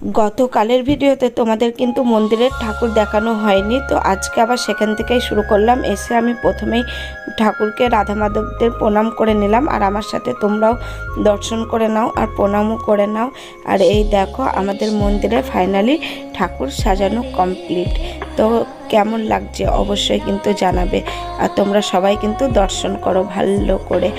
গতকালের ভিডিওতে তোমাদের কিন্তু মন্দিরের ঠাকুর দেখানো হয়নি, তো আজকে আবার সেখান থেকেই শুরু করলাম। এসে আমি প্রথমেই ঠাকুরকে রাধা মাধবদের প্রণাম করে নিলাম, আর আমার সাথে তোমরাও দর্শন করে নাও আর প্রণামও করে নাও। আর এই দেখো, আমাদের মন্দিরে ফাইনালি ঠাকুর সাজানো কমপ্লিট। তো কেমন লাগছে অবশ্যই কিন্তু জানাবে, আর তোমরা সবাই কিন্তু দর্শন করো ভালো করে।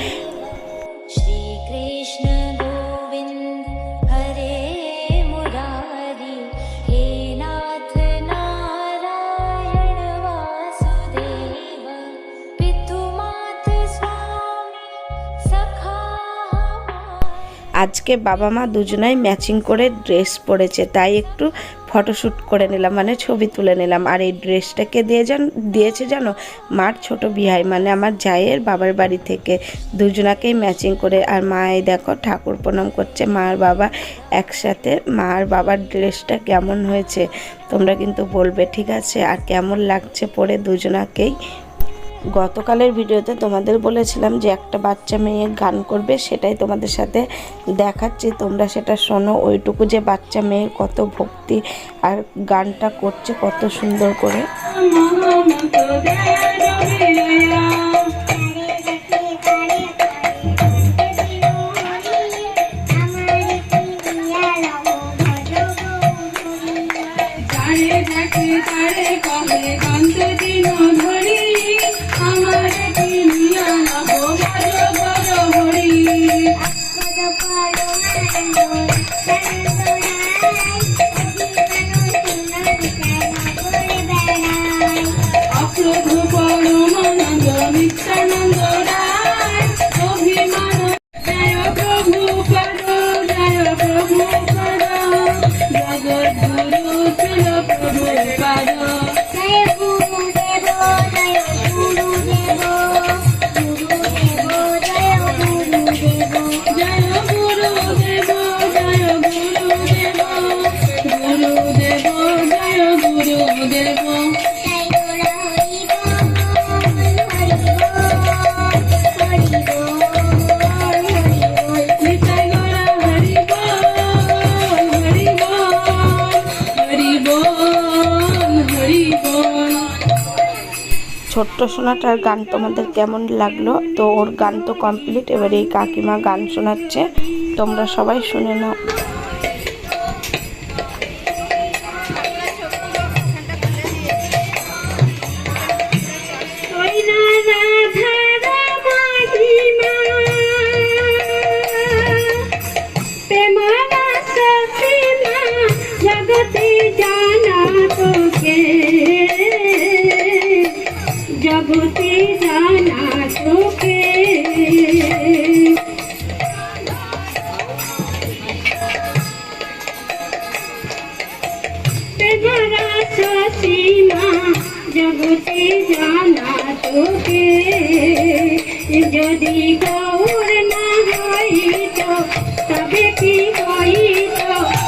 আজকে বাবা মা দুজনাই ম্যাচিং করে ড্রেস পরেছে, তাই একটু ফটোশ্যুট করে নিলাম মানে ছবি তুলে নিলাম। আর এই ড্রেসটাকে দিয়ে যান, দিয়েছে জানো মার ছোট বিহাই মানে আমার জায়ের বাবার বাড়ি থেকে। দুজনাকেই ম্যাচিং করে, আর মায়ে দেখো ঠাকুর প্রণাম করছে মা আর বাবা একসাথে মা আর বাবার ড্রেসটা কেমন হয়েছে তোমরা কিন্তু বলবে, ঠিক আছে? আর কেমন লাগছে পরে দুজনাকেই গতকালের ভিডিওতে তোমাদের বলেছিলাম যে একটা বাচ্চা মেয়ে গান করবে সেটাই তোমাদের সাথে দেখাচ্ছি তোমরা সেটা শোনো ওইটুকু যে বাচ্চা মেয়ের কত ভক্তি আর গানটা করছে কত সুন্দর করে জগৎ গুরু ছিল প্রভু পদ ছোট্ট সোনাটার গান তোমাদের কেমন লাগল? তো ওর গান তো কমপ্লিট এবার এই কাকিমা গান শোনাচ্ছে। তোমরা সবাই শুনে নাও। সীমা জগতে জানা তোকে যদি গৌর না হইত তবে কি হইত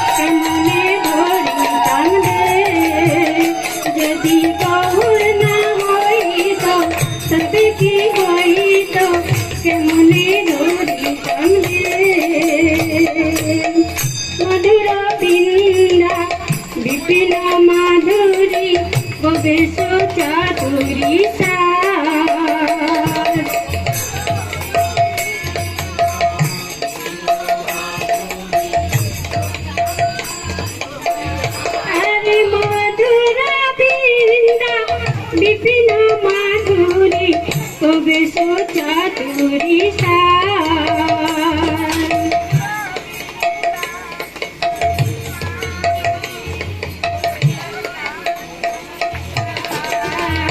কেমনে ধরি কান্দে যদি গৌর না হইত, তবে কি প্রবেশ চাতুরী সার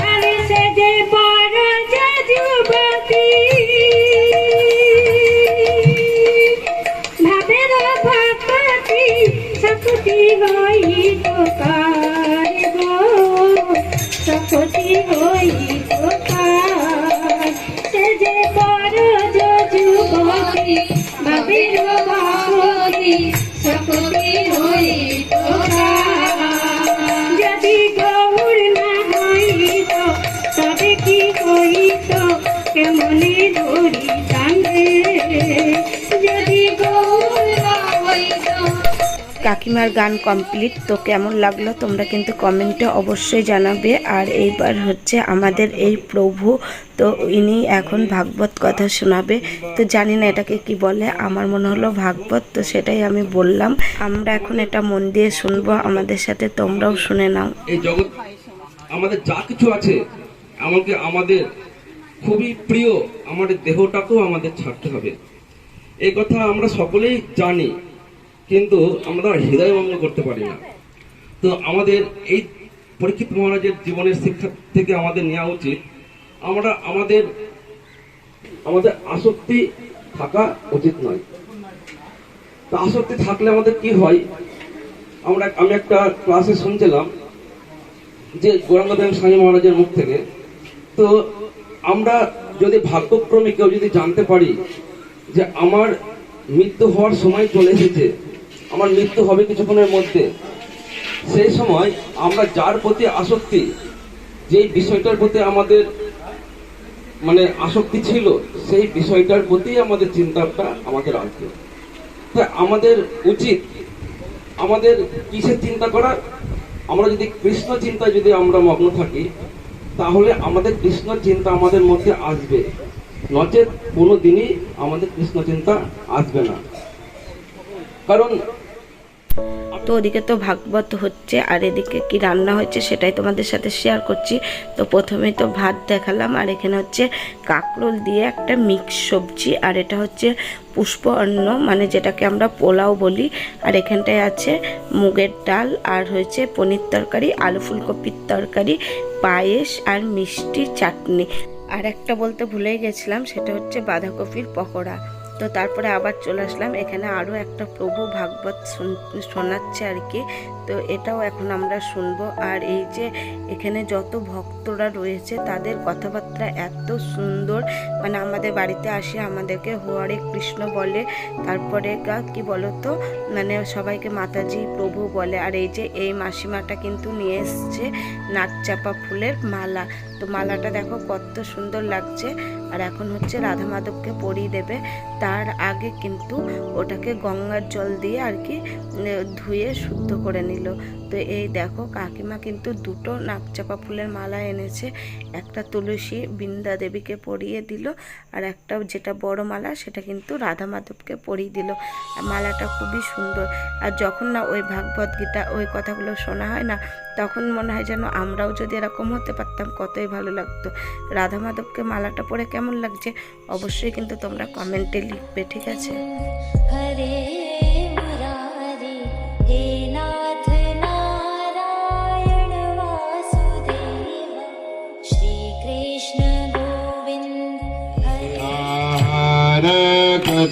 আরে সে যে বড় যে যুবতী ভাবের ভক্তি শক্তি হই তো কারিব শক্তি হই ধরি টানে যদি কাকিমার গান কমপ্লিট তো কেমন লাগল তোমরা কিন্তু কমেন্টে অবশ্যই জানাবে। আর এইবার হচ্ছে আমাদের এই প্রভু তো ইনি এখন ভাগবত কথা শোনাবে। তো জানি না এটাকে কি বলে আমার মনে হলো ভাগবত তো সেটাই আমি বললাম। আমরা এখন এটা মন দিয়ে শুনব আমাদের সাথে তোমরাও শুনে নাও। এই জগৎ আমাদের যা কিছু আছে আমাকে আমাদের খুবই প্রিয় আমাদের দেহটাকেও আমাদের ছাড়তে হবে। এই কথা আমরা সকলেই জানি, কিন্তু আমরা হৃদয় ভঙ্গ করতে পারি না। তো আমাদের এই পরীক্ষিত মহারাজের জীবনের শিক্ষা থেকে আমাদের নেওয়া উচিত, আমরা আমাদের আমাদের আসক্তি থাকা উচিত নয়। তো আসক্তি থাকলে আমাদের কি হয়? আমরা, আমি একটা ক্লাসে শুনছিলাম যে গৌরাঙ্গদেব স্বামী মহারাজের মুখ থেকে, তো আমরা যদি ভাগ্যক্রমে কেউ যদি জানতে পারি যে আমার মৃত্যু হওয়ার সময় চলে এসেছে, আমার মৃত্যু হবে কিছুক্ষণের মধ্যে, সেই সময় আমরা যার প্রতি আসক্তি, যেই বিষয়টার প্রতি আমাদের মানে আসক্তি ছিল, সেই বিষয়টার প্রতি আমাদের চিন্তাটা আমাকে আসবে তা আমাদের উচিত আমাদের কিসের চিন্তা করা? আমরা যদি কৃষ্ণ চিন্তায় যদি আমরা মগ্ন থাকি তাহলে আমাদের কৃষ্ণ চিন্তা আমাদের মধ্যে আসবে। নচেত কোনো দিনই আমাদের কৃষ্ণ চিন্তা আসবে না। কারণ তো ওদিকে তো ভাগবত হচ্ছে, আর এদিকে কি রান্না হচ্ছে সেটাই তোমাদের সাথে শেয়ার করছি। তো প্রথমে তো ভাত দেখালাম, আর এখানে হচ্ছে কাঁকরোল দিয়ে একটা মিক্স সবজি, আর এটা হচ্ছে পুষ্প অন্ন মানে যেটাকে আমরা পোলাও বলি। আর এখানটায় আছে মুগের ডাল, আর হয়েছে পনির তরকারি, আলু ফুলকপির তরকারি, পায়েস আর মিষ্টি চাটনি। আর একটা বলতে ভুলেই গেছিলাম, সেটা হচ্ছে বাঁধাকপির পকোড়া। তো তারপরে আবার চলে আসলাম। এখানে আরও একটা প্রভু ভাগবত শুন- শোনাচ্ছে আর কি তো এটাও এখন আমরা শুনব। আর এই যে এখানে যত ভক্তরা রয়েছে, তাদের কথাবার্তা এত সুন্দর। মানে আমাদের বাড়িতে আসে, আমাদেরকে হরে কৃষ্ণ বলে। তারপরে গা, কি বলতো? মানে সবাইকে মাতাজি, প্রভু বলে। আর এই যে এই মাসিমাটা কিন্তু নিয়ে এসছে নাকচাপা ফুলের মালা। তো মালাটা দেখো কত সুন্দর লাগছে। আর এখন হচ্ছে রাধা মাধবকে পরিয়ে দেবে। তার আগে কিন্তু ওটাকে গঙ্গার জল দিয়ে আর কি ধুয়ে শুদ্ধ করে নিল। তো এই দেখো, কাকিমা কিন্তু দুটো নাকচাপা ফুলের মালা এনেছে। একটা তুলসী বৃন্দা দেবীকে পরিয়ে দিল, আর একটা যেটা বড় মালা, সেটা কিন্তু রাধা মাধবকে পরিয়ে দিল। মালাটা খুবই সুন্দর। আর যখন না ওই ভাগবত গীতা ওই কথাগুলো শোনা হয় না, তখন মনে হয় যেন আমরাও যদি এরকম হতে পারতাম, কতই ভালো লাগতো। রাধা মাধবকে মালাটা পরে কেমন লাগছে, অবশ্যই কিন্তু তোমরা কমেন্টে লিখবে, ঠিক আছে? हरे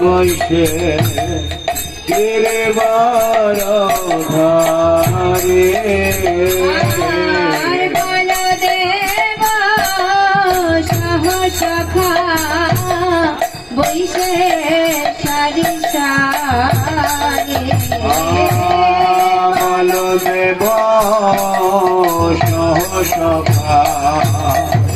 বৈশে কেরে বার ধারে বৈশে সারি দেব সহসখা চকতা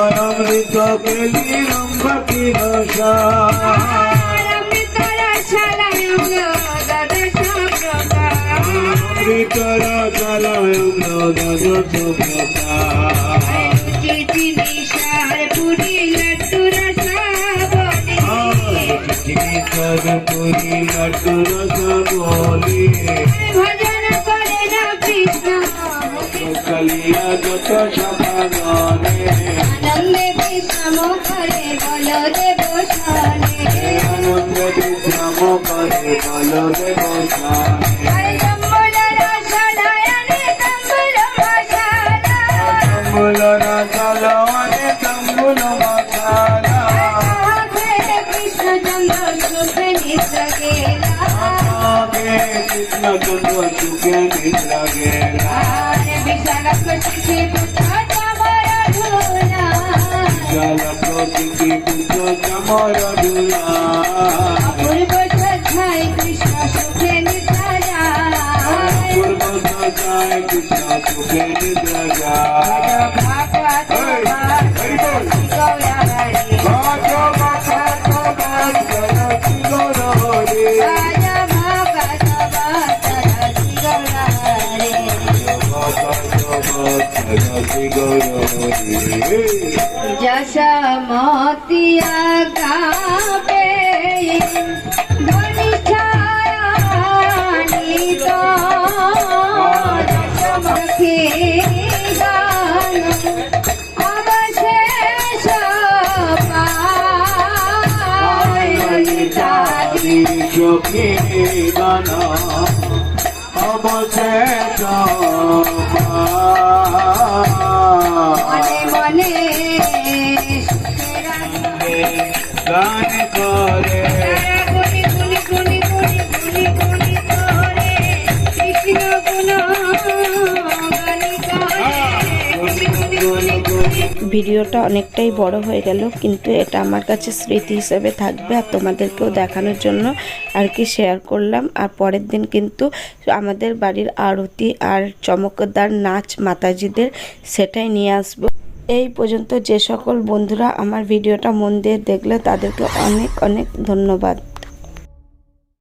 অমৃত কেলি রম্ভ কিরসা অমৃত রসালয় দশ প্রকার পুরী লড্ডু রস ভজন করে না কৃষ্ণ কলিয়া যত সমাগনে করে বল দেব সানে হরে তম্বুল মশালা তম্বুল রসাল অনে তম্বুল মশালা হরে কৃষ্ণ চন্দ্র সুখে নিদ্র গেলা আগে কৃষ্ণ চন্দ্র সুখে পুজো চমর দুলা কৃষ্ণ সুখে গান অবশেষ মনে মনে গান করে। ভিডিওটা অনেকটাই বড় হয়ে গেল, কিন্তু এটা আমার কাছে স্মৃতি হিসেবে থাকবে আর তোমাদেরকেও দেখানোর জন্য আর কি শেয়ার করলাম। আর পরের দিন কিন্তু আমাদের বাড়ির আরতি আর চমকদার নাচ মাতাজিদের সেটাই নিয়ে আসব। এই পর্যন্ত যে সকল বন্ধুরা আমার ভিডিওটা মন দিয়ে দেখলে, তাদেরকে অনেক অনেক ধন্যবাদ।